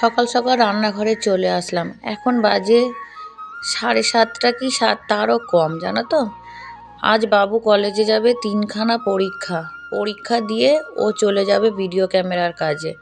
সকাল সকাল রান্নাঘরে চলে আসলাম। এখন বাজে সাড়ে সাতটা কি সাত? তারও কম, জানো তো? আজ বাবু কলেজে যাবে তিনখানা পরীক্ষা। পরীক্ষা দিয়ে ও চলে যাবে ভিডিও ক্যামেরার কাজে।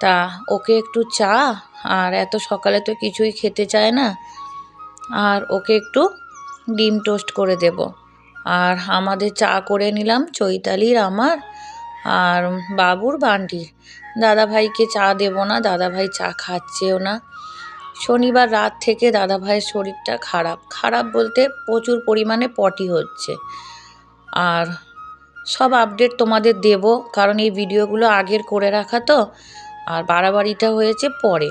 তা ওকে একটু চা? আর এত সকালে তো কিছুই খেতে চায় না। আর ওকে একটু ডিম টোস্ট করে দেব। আর আমাদের চা করে নিলাম চৈতালির আমার আর বাবুর বান্টির। দাদা ভাইকে চা দেবো না দাদা ভাই চা খাচ্ছেও না। শনিবার রাত থেকে দাদা ভাইয়ের শরীরটা খারাপ। খারাপ বলতে প্রচুর পরিমাণে পটি হচ্ছে। আর সব আপডেট তোমাদের দেব, কারণ এই ভিডিওগুলো আগের করে রাখা তো, আর বাড়াবাড়িটা হয়েছে পরে।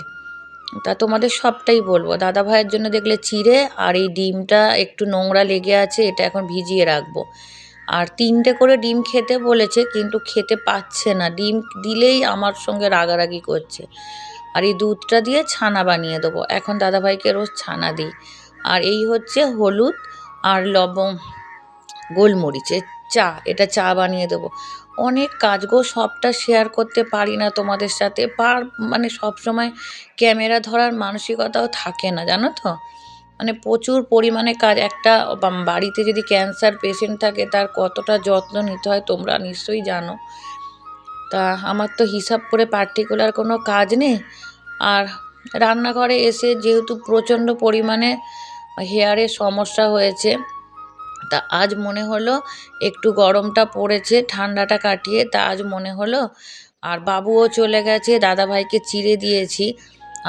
তা তোমাদের সবটাই বলব। দাদা ভাইয়ের জন্য দেখলে চিড়ে, আর এই ডিমটা একটু নোংরা লেগে আছে, এটা এখন ভিজিয়ে রাখব। আর তিনটে করে ডিম খেতে বলেছে, কিন্তু খেতে পাচ্ছে না। ডিম দিলেই আমার সঙ্গে রাগারাগি করছে। আর এই দুধটা দিয়ে ছানা বানিয়ে দেবো। এখন দাদাভাইকে রোজ ছানা দিই। আর এই হচ্ছে হলুদ আর লবং গোলমরিচের চা, এটা চা বানিয়ে দেবো। অনেক কাজ গো, সবটা শেয়ার করতে পারি না তোমাদের সাথে। পার মানে সব সময় ক্যামেরা ধরার মানসিকতাও থাকে না, জানো তো? মানে প্রচুর পরিমাণে কাজ, একটা বাড়িতে যদি ক্যান্সার পেশেন্ট থাকে, তার কতটা যত্ন নিতে হয় তোমরা নিশ্চয়ই জানো। তা আমার তো হিসাব করে পার্টিকুলার কোনো কাজ নেই। আর রান্নাঘরে এসে যেহেতু প্রচণ্ড পরিমাণে হেয়ারের সমস্যা হয়েছে, তা আজ মনে হলো একটু গরমটা পড়েছে, ঠান্ডাটা কাটিয়ে, তা আজ মনে হলো আর বাবুও চলে গেছে, দাদাভাইকে চিড়ে দিয়েছি।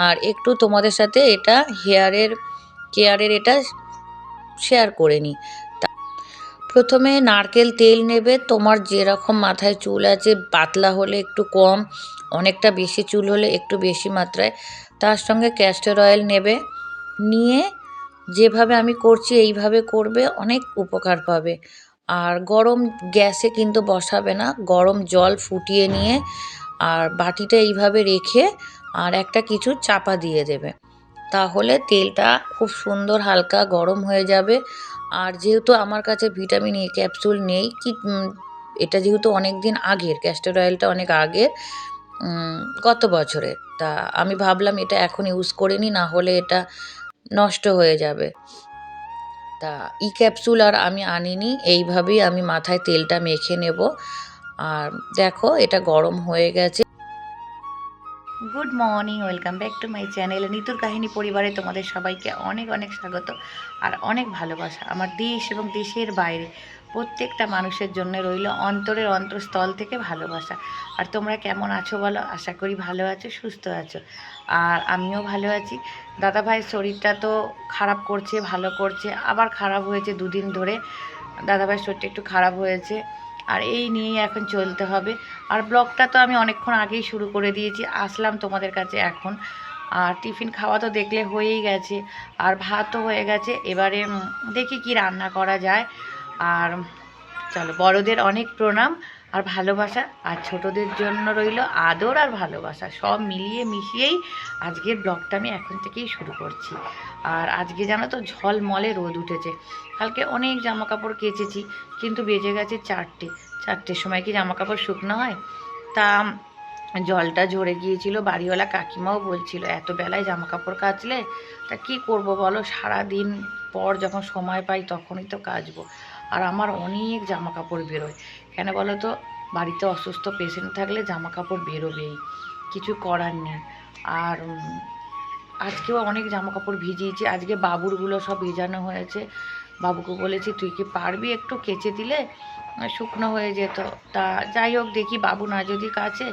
আর একটু তোমাদের সাথে এটা হেয়ারের কেয়ারের এটা শেয়ার করে নিই প্রথমে নারকেল তেল নেবে, তোমার যেরকম মাথায় চুল আছে, পাতলা হলে একটু কম, অনেকটা বেশি চুল হলে একটু বেশি মাত্রায়। তার সঙ্গে ক্যাস্টর অয়েল নেবে, নিয়ে যেভাবে আমি করছি এইভাবে করবে, অনেক উপকার পাবে। আর গরম গ্যাসে কিন্তু বসাবে না, গরম জল ফুটিয়ে নিয়ে আর বাটিটা এইভাবে রেখে আর একটা কিছু চাপা দিয়ে দেবে। তাহলে তেলটা খুব সুন্দর হালকা গরম হয়ে যাবে। আর যেহেতু আমার কাছে ভিটামিন এ ক্যাপসুল নেই, কি এটা যেহেতু অনেক দিন আগের ক্যাস্টর অয়েলটা অনেক আগের গত বছরের, তা আমি ভাবলাম এটা এখন ইউজ করে নিই না হলে এটা নষ্ট হয়ে যাবে। তা ই ক্যাপসুল আর আমি আনিনি, এইভাবেই আমি মাথায় তেলটা মেখে নেব। আর দেখো, এটা গরম হয়ে গেছে। Good morning welcome back to my channel নিতুর কাহিনী পরিবারে তোমাদের সবাইকে অনেক অনেক স্বাগত আর অনেক ভালোবাসা। আমার দেশ এবং দেশের বাইরে প্রত্যেকটা মানুষের জন্য রইল অন্তরের অন্তরস্থল থেকে ভালোবাসা। আর তোমরা কেমন আছো বলো? আশা করি ভালো আছো, সুস্থ আছো। আর আমিও ভালো আছি। দাদা ভাইয়ের শরীরটা তো খারাপ করছে, ভালো করছে, আবার খারাপ হয়েছে দুদিন ধরে। দাদা ভাইয়ের শরীরটা একটু খারাপ হয়েছে। আর এই নিয়েই এখন চলতে হবে। আর ব্লগটা তো আমি অনেকক্ষণ আগেই শুরু করে দিয়েছি, আসলাম তোমাদের কাছে এখন। আর টিফিন খাওয়া তো দেখলে হয়েই গেছে, আর ভাতও হয়ে গেছে। এবারে দেখি কি রান্না করা যায়। আর চলো, বড়দের অনেক প্রণাম। আর ভালোবাসা আর ছোটদের জন্য রইল আদর আর ভালোবাসা। সব মিলিয়ে মিশিয়েই আজকের ব্লগটা আমি এখন থেকেই শুরু করছি। আর আজকে জানো তো ঝলমলে রোদ উঠেছে। কালকে অনেক জামা কাপড় কেচেছি, কিন্তু বেজে গেছে চারটে। চারটের সময় কি জামা কাপড় শুকনো হয়? তা জলটা ঝরে গিয়েছিল, বাড়িওয়ালা কাকিমাও বলছিল, এত বেলায় জামা কাপড় কাচলে? তা কি করব বলো? সারা দিন পর যখন সময় পাই তখনই তো কাচবো। আর আমার অনেক জামা কাপড় বেরোয়। কেন বলো তো বাড়িতে অসুস্থ পেশেন্ট থাকলে জামা কাপড় বেরোবেই, কিছু করার নেই। আর আজকেও অনেক জামা কাপড় ভিজিয়েছি, আজকে বাবুরগুলো সব ভেজানো হয়েছে। বাবুকে বলেছি, তুই কি পারবি একটু কেচে দিলে? শুকনো হয়ে যেত। তা যাই হোক, দেখি বাবু না যদি কাছে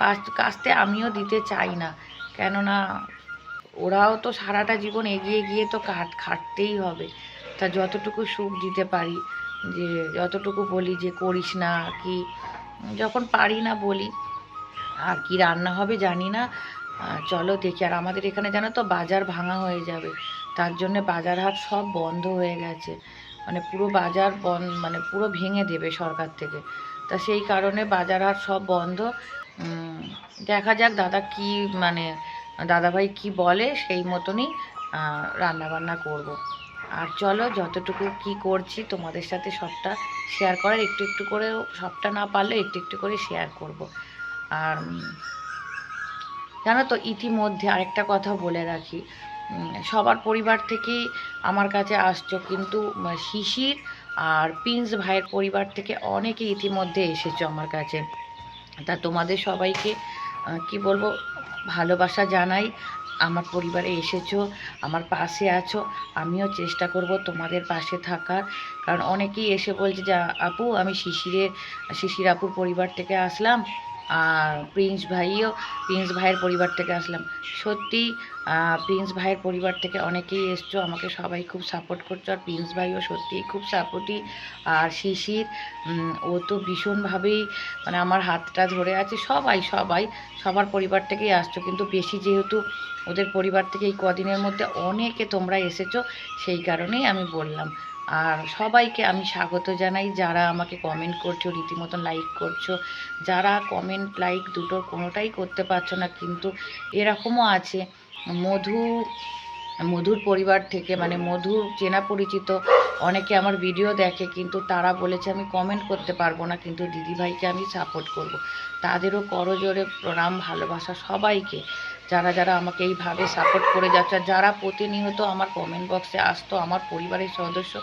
কাচ কাচতে আমিও দিতে চাই না। কেননা, ওরাও তো সারাটা জীবন এগিয়ে গিয়ে তো কাট খাটতেই হবে। তা যতটুকু সুখ দিতে পারি। যে যতটুকু বলি যে করিস না কি, যখন পারি না বলি। আর কি রান্না হবে জানি না। চলো দেখি। আর আমাদের এখানে জানো তো বাজার ভাঙা হয়ে যাবে। তার জন্য বাজার হাট সব বন্ধ হয়ে গেছে। মানে পুরো বাজার বন্ধ মানে পুরো ভেঙে দেবে সরকার থেকে। তা সেই কারণে বাজার হাট সব বন্ধ। দেখা যাক দাদা কি মানে দাদাভাই কি বলে সেই মতনই রান্না বান্না করব। আর চলো যতটুকু কি করছি তোমাদের সাথে সবটা শেয়ার করার, একটু একটু করে সবটা না পারলে একটু একটু করে শেয়ার করব। আর জানো তো ইতিমধ্যে আরেকটা কথা বলে রাখি সবার পরিবার থেকেই আমার কাছে আসছো, কিন্তু শিশির আর প্রিন্স ভাইয়ের পরিবার থেকে অনেকে ইতিমধ্যে এসেছ আমার কাছে তা তোমাদের সবাইকে কি বলব, ভালোবাসা জানাই আমার পরিবারে এসেছ, আমার পাশে আছো, আমিও চেষ্টা করব তোমাদের পাশে থাকার। কারণ অনেকেই এসে বলছে যে, আপু, আমি শিশিরের শিশির আপুর পরিবার থেকে আসলাম। প্রিন্স ভাইও, প্রিন্স ভাইয়ের পরিবার থেকে আসলাম। সত্যি প্রিন্স ভাইয়ের পরিবার থেকে অনেকেই এসছো, আমাকে সবাই খুব সাপোর্ট করছ, আর প্রিন্স ভাইও সত্যিই খুব সাপোর্টিভ আর শিশির ও তো ভীষণভাবেই মানে আমার হাতটা ধরে আছে, সবাই সবাই, সবার পরিবার থেকেই আসছো। কিন্তু বেশি যেহেতু ওদের পরিবার থেকে এই কদিনের মধ্যে অনেকে তোমরা এসেছ, সেই কারণেই আমি বললাম। আর সবাইকে আমি স্বাগত জানাই। যারা আমাকে কমেন্ট করছ, রীতিমতন লাইক করছ, যারা কমেন্ট লাইক দুটোর কোনোটাই করতে পারছ না, কিন্তু এরকমও আছে। মধু, মধুর পরিবার থেকে মানে মধুর চেনা পরিচিত, অনেকে আমার ভিডিও দেখে, কিন্তু তারা বলেছে আমি কমেন্ট করতে পারব না, কিন্তু দিদিভাইকে আমি সাপোর্ট করব। তাদেরও করজোরে প্রণাম, ভালোবাসা সবাইকে। যারা যারা আমাকে এইভাবে সাপোর্ট করে যাচ্ছে, যারা প্রতিনিয়ত আমার কমেন্ট বক্সে আসতো, আমার পরিবারের সদস্য,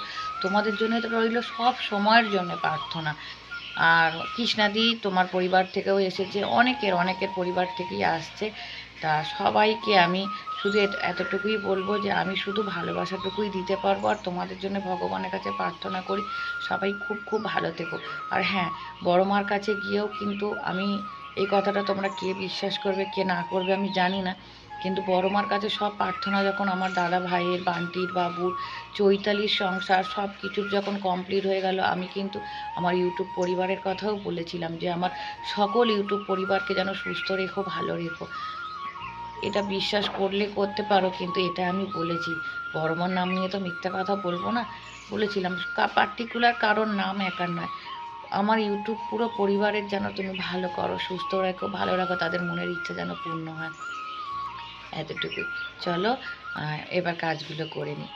তোমাদের জন্য তো রইল সব সময়ের জন্য প্রার্থনা। আর কৃষ্ণাদি তোমার পরিবার থেকেও এসেছে, অনেকের অনেকের পরিবার থেকেই আসছে। তা সবাইকে আমি শুধু এত- এতটুকুই বলব যে আমি শুধু ভালোবাসাটুকুই দিতে পারব আর তোমাদের জন্য ভগবানের কাছে প্রার্থনা করি, সবাই খুব খুব ভালো থেকো। আর হ্যাঁ বড় মার কাছে গিয়েও কিন্তু আমি এই কথাটা তোমরা কে বিশ্বাস করবে, কে না করবে আমি জানি না। কিন্তু বড় মার কাছে সব প্রার্থনা যখন আমার দাদা ভাইয়ের, বান্টির, বাবুর, চৈতালির সংসার সব কিছুর যখন কমপ্লিট হয়ে গেল, আমি কিন্তু আমার ইউটিউব পরিবারের কথাও বলেছিলাম যে আমার সকল ইউটিউব পরিবারকে যেন সুস্থ রেখো, ভালো রেখো। এটা বিশ্বাস করলে করতে পারো, কিন্তু এটা আমি বলেছি। বড়মার নাম নিয়ে তো মিথ্যা কথা বলব না। বলেছিলাম পার্টিকুলার কারোর নাম একার নয়। আমার ইউটিউব পুরো পরিবারের যেন তুমি ভালো করো, সুস্থ রাখো, ভালো রাখো, তাদের মনের ইচ্ছা যেন পূর্ণ হয়। এতটুকুই চলো এবার কাজগুলো করে নিই।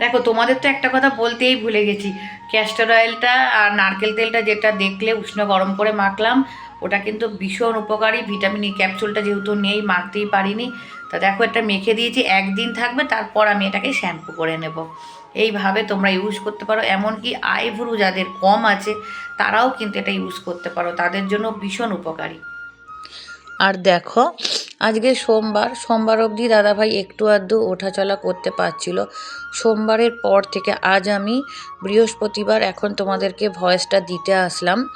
দেখো, তোমাদের তো একটা কথা বলতেই ভুলে গেছি। ক্যাস্টর অয়েলটা আর নারকেল তেলটা যেটা দেখলে উষ্ণ গরম করে মাখলাম, ওটা কিন্তু ভীষণ উপকারী। ভিটামিন ই ক্যাপসুলটা যেহেতু নেই মাখতেই পারিনি। তা দেখো এটা মেখে দিয়েছি, একদিন থাকবে, তারপর আমি এটাকে শ্যাম্পু করে নেব। এইভাবে তোমরা ইউজ করতে পারো। এমনকি আইভ্রু যাদের কম আছে, তারাও কিন্তু এটা ইউজ করতে পারো। তাদের জন্য ভীষণ উপকারী। আর দেখো, আজকে সোমবার সোমবার অবধি দাদাভাই একটু আধটু ওঠাচলা করতে পারছিল। সোমবারের পর থেকে আজ আমি বৃহস্পতিবার এখন তোমাদেরকে ভয়েসটা দিতে আসলাম।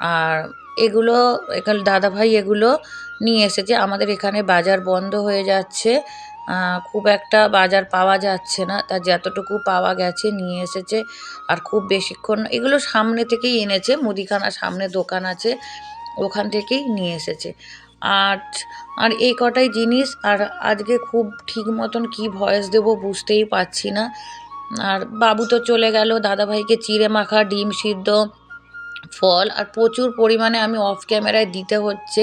আর এগুলো, এখানে দাদাভাই এগুলো নিয়ে এসেছে। আমাদের এখানে বাজার বন্ধ হয়ে যাচ্ছে। খুব একটা বাজার পাওয়া যাচ্ছে না। তা যতটুকু পাওয়া গেছে নিয়ে এসেছে আর খুব বেশিক্ষণ এগুলো সামনে থেকেই এনেছে মুদিখানা সামনে দোকান আছে, ওখান থেকেই নিয়ে এসেছে। আর আর এই কটাই জিনিস আর আজকে খুব ঠিক মতন কী ভয়েস দেবো বুঝতেই পারছি না। আর বাবু তো চলে গেল, দাদাভাইকে চিড়ে মাখা, ডিম সিদ্ধ, ফল আর প্রচুর পরিমাণে আমি অফ ক্যামেরায় দিতে হচ্ছে।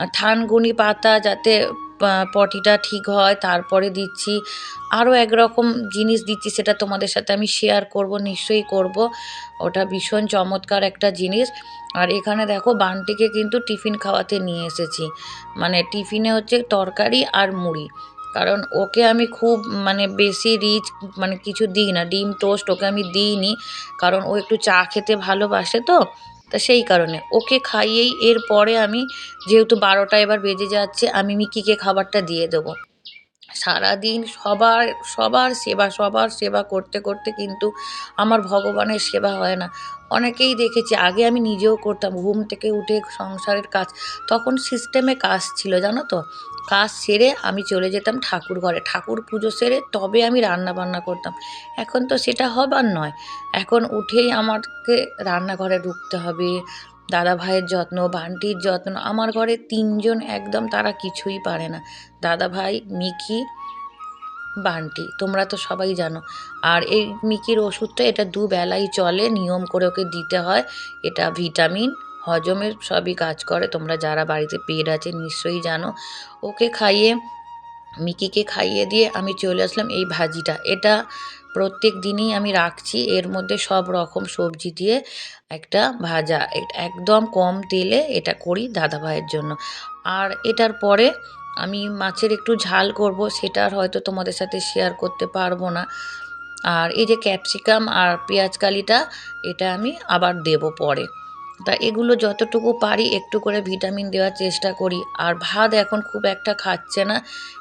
আর থানকুনি পাতা যাতে পটিটা ঠিক হয়, তারপরে দিচ্ছি। আরও একরকম জিনিস দিচ্ছি, সেটা তোমাদের সাথে আমি শেয়ার করব, নিশ্চয়ই করব। ওটা ভীষণ চমৎকার একটা জিনিস। আর এখানে দেখো, বানটিকে কিন্তু টিফিন খাওয়াতে নিয়ে এসেছি। মানে টিফিনে হচ্ছে তরকারি আর মুড়ি। কারণ ওকে আমি খুব মানে বেশি রিচ মানে কিছু দিই না। ডিম টোস্ট ওকে আমি দিইনি। কারণ ও একটু চা খেতে ভালোবাসে তো। তা সেই কারণে। ওকে খাইয়েই এরপরে আমি যেহেতু বারোটা এবার বেজে যাচ্ছে, আমি মিকিকে খাবারটা দিয়ে দেবো। সারাদিন সবার সবার সেবা সবার সেবা করতে করতে কিন্তু আমার ভগবানের সেবা হয় না। অনেকেই দেখেছি, আগে আমি নিজেও করতাম, ঘুম থেকে উঠে সংসারের কাজ, তখন সিস্টেমে কাজ ছিল, জানো তো? কাজ সেরে আমি চলে যেতাম ঠাকুর ঘরে, ঠাকুর পুজো সেরে তবে আমি রান্না বান্না করতাম। এখন তো সেটা হবার নয়, এখন উঠেই আমাকে রান্নাঘরে ঢুকতে হবে দাদা ভাইয়ের যত্ন, বান্টির যত্ন, আমার ঘরে তিনজন একদম তারা কিছুই পারে না। দাদা ভাই মিকি বান্টি, তোমরা তো সবাই জানো। আর এই মিকির ওষুধটা এটা দুবেলাই চলে, নিয়ম করে ওকে দিতে হয়। এটা ভিটামিন, হজমের সবই কাজ করে। তোমরা যারা বাড়িতে পেট আছে নিশ্চয়ই জানো। ওকে খাইয়ে, মিকিকে খাইয়ে দিয়ে আমি চলে আসলাম এই ভাজিটা। এটা প্রত্যেক দিনই আমি রাখছি। এর মধ্যে সব রকম সবজি দিয়ে একটা ভাজা। একদম কম তেলে এটা করি দাদা ভাইয়ের জন্য। আর এটার পরে আমি মাছের একটু ঝাল করব, সেটা আর হয়তো তোমাদের সাথে শেয়ার করতে পারব না। আর এই যে ক্যাপসিকাম আর পেঁয়াজ কালিটা, এটা আমি আবার দেব পরে। তা এগুলো যতটুকু পারি একটু করে ভিটামিন দেওয়ার চেষ্টা করি। আর ভাত এখন খুব একটা খাচ্ছে না।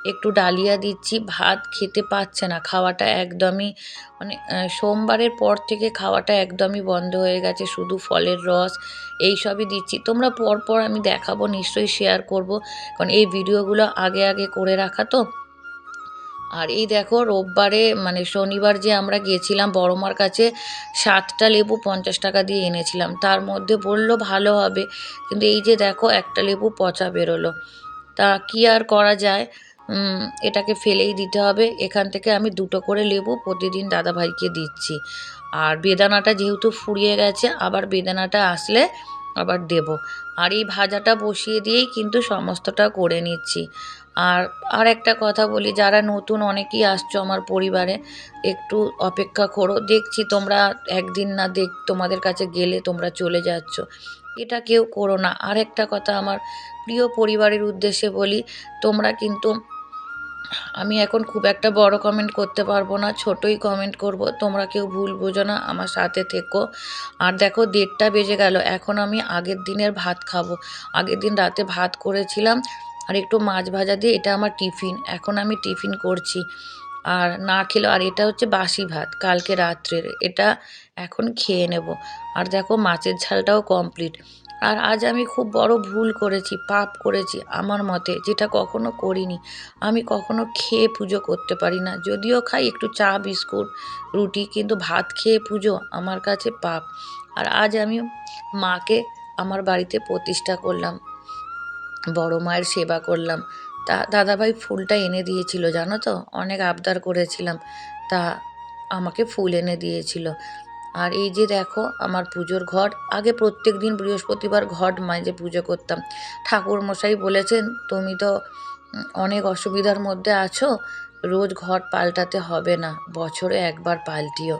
একটু ডালিয়া দিচ্ছি, ভাত খেতে পাচ্ছে না। খাওয়াটা একদমই মানে সোমবারের পর থেকে খাওয়াটা একদমই বন্ধ হয়ে গেছে। শুধু ফলের রস এই সবই দিচ্ছি। তোমরা পর পর আমি দেখাবো, নিশ্চয়ই শেয়ার করব। কারণ এই ভিডিওগুলো আগে আগে করে রাখা তো। আর এই দেখো, রোববারে মানে শনিবার যে আমরা গিয়েছিলাম বড়মার কাছে, সাতটা লেবু পঞ্চাশ টাকা দিয়ে এনেছিলাম। তার মধ্যে বলল, ভালো হবে। কিন্তু এই যে দেখো, একটা লেবু পচা বেরোলো। তা কি আর করা যায়? এটাকে ফেলেই দিতে হবে। এখান থেকে আমি দুটো করে লেবু প্রতিদিন দাদাভাইকে দিচ্ছি। আর বেদানাটা যেহেতু ফুরিয়ে গেছে, আবার বেদানাটা আসলে আবার দেব। আর এই ভাজাটা বসিয়ে দিয়েই কিন্তু সমস্তটা করে নিচ্ছি। আর আর একটা কথা বলি, যারা নতুন অনেকেই আসছো আমার পরিবারে, একটু অপেক্ষা করো। দেখছি তোমরা একদিন না দেখ, তোমাদের কাছে গেলে তোমরা চলে যাচ্ছ। এটা কেউ করো না। আর একটা কথা আমার প্রিয় পরিবারের উদ্দেশ্যে বলি, তোমরা কিন্তু, আমি এখন খুব একটা বড় কমেন্ট করতে পারব না, ছোটই কমেন্ট করব। তোমরা কেউ ভুল বোঝো না, আমার সাথে থেকো। আর দেখো, দেড়টা বেজে গেল, এখন আমি আগের দিনের ভাত খাব। আগের দিন রাতে ভাত করেছিলাম আর একটু মাছ ভাজা দিয়ে এটা আমার টিফিন। এখন আমি টিফিন করছি। আর না খেলেও আর এটা হচ্ছে বাসি ভাত, কালকে রাত্রের। এটা এখন খেয়ে নেব। আর দেখো মাছের ঝালটাও কমপ্লিট আর আজ আমি খুব বড় ভুল করেছি, পাপ করেছি আমার মতে, যেটা কখনো করিনি। আমি কখনো খেয়ে পুজো করতে পারি না। যদিও খাই একটু চা, বিস্কুট, রুটি, কিন্তু ভাত খেয়ে পুজো আমার কাছে পাপ। আর আজ আমি মাকে আমার বাড়িতে প্রতিষ্ঠা করলাম। বড় মায়ের সেবা করলাম। তা দাদাভাই ফুলটা এনে দিয়েছিল, জানো তো? অনেক আবদার করেছিলাম। তা আমাকে ফুল এনে দিয়েছিল। আর এই যে দেখো, আমার পুজোর ঘর আগে প্রত্যেক দিন বৃহস্পতিবার ঘট মাঝে পুজো করতাম। ঠাকুর মশাই বলেছেন, তুমি তো অনেক অসুবিধার মধ্যে আছো। রোজ ঘট পাল্টাতে হবে না। বছরে একবার পাল্টিও।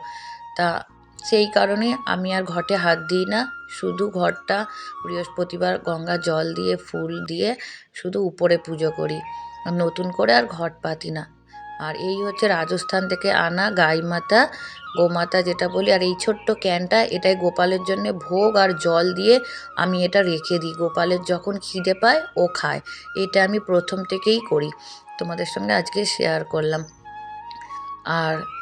তা সেই কারণে আমি আর ঘটে হাত দিই না। শুধু ঘরটা বৃহস্পতিবার গঙ্গা জল দিয়ে, ফুল দিয়ে শুধু উপরে পুজো করি। নতুন করে আর ঘট পাতি না। আর এই হচ্ছে রাজস্থান থেকে আনা গাই মাতা গোমাতা যেটা বলি। আর এই ছোট্ট ক্যানটা, এটাই গোপালের জন্য ভোগ আর জল দিয়ে আমি এটা রেখে দিই। গোপালের যখন খিদে পায়, ও খায়। এটা আমি প্রথম থেকেই করি। তোমাদের সঙ্গে আজকে শেয়ার করলাম। আর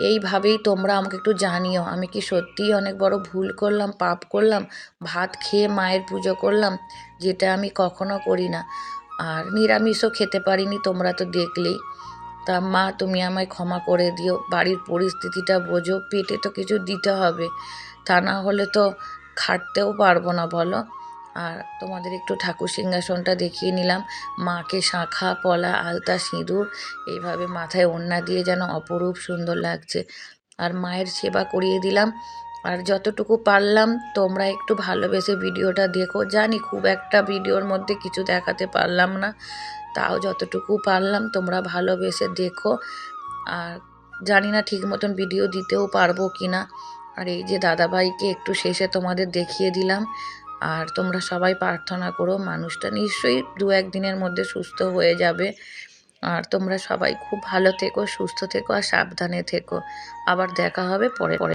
এইভাবেই তোমরা আমাকে একটু জানিও। আমি কি সত্যিই অনেক বড় ভুল করলাম, পাপ করলাম, ভাত খেয়ে মায়ের পুজো করলাম? যেটা আমি কখনো করি না। আর নিরামিষও খেতে পারিনি তোমরা তো দেখলেই। তা মা, তুমি আমায় ক্ষমা করে দিও। বাড়ির পরিস্থিতিটা বোঝো, পেটে তো কিছু দিতে হবে। তা না হলে তো খাটতেও পারব না, বলো। আর তোমাদের একটু ঠাকুর সিংহাসনটা দেখিয়ে নিলাম। মাকে শাঁখা পলা আলতা, সিঁদুর, এইভাবে মাথায় ওড়না দিয়ে যেন অপরূপ সুন্দর লাগছে। আর মায়ের সেবা করিয়ে দিলাম। আর যতটুকু পারলাম, তোমরা একটু ভালোবেসে ভিডিওটা দেখো। জানি খুব একটা ভিডিওর মধ্যে কিছু দেখাতে পারলাম না, তাও যতটুকু পারলাম, তোমরা ভালোবেসে দেখো। আর জানি না ঠিক মতন ভিডিও দিতেও পারব কি না আর এই যে দাদাভাইকে একটু শেষে তোমাদের দেখিয়ে দিলাম। আর তোমরা সবাই প্রার্থনা করো, মানুষটা নিশ্চয়ই দু একদিনের মধ্যে সুস্থ হয়ে যাবে। আর তোমরা সবাই খুব ভালো থেকো, সুস্থ থেকো আর সাবধানে থেকো। আবার দেখা হবে পরে পরে।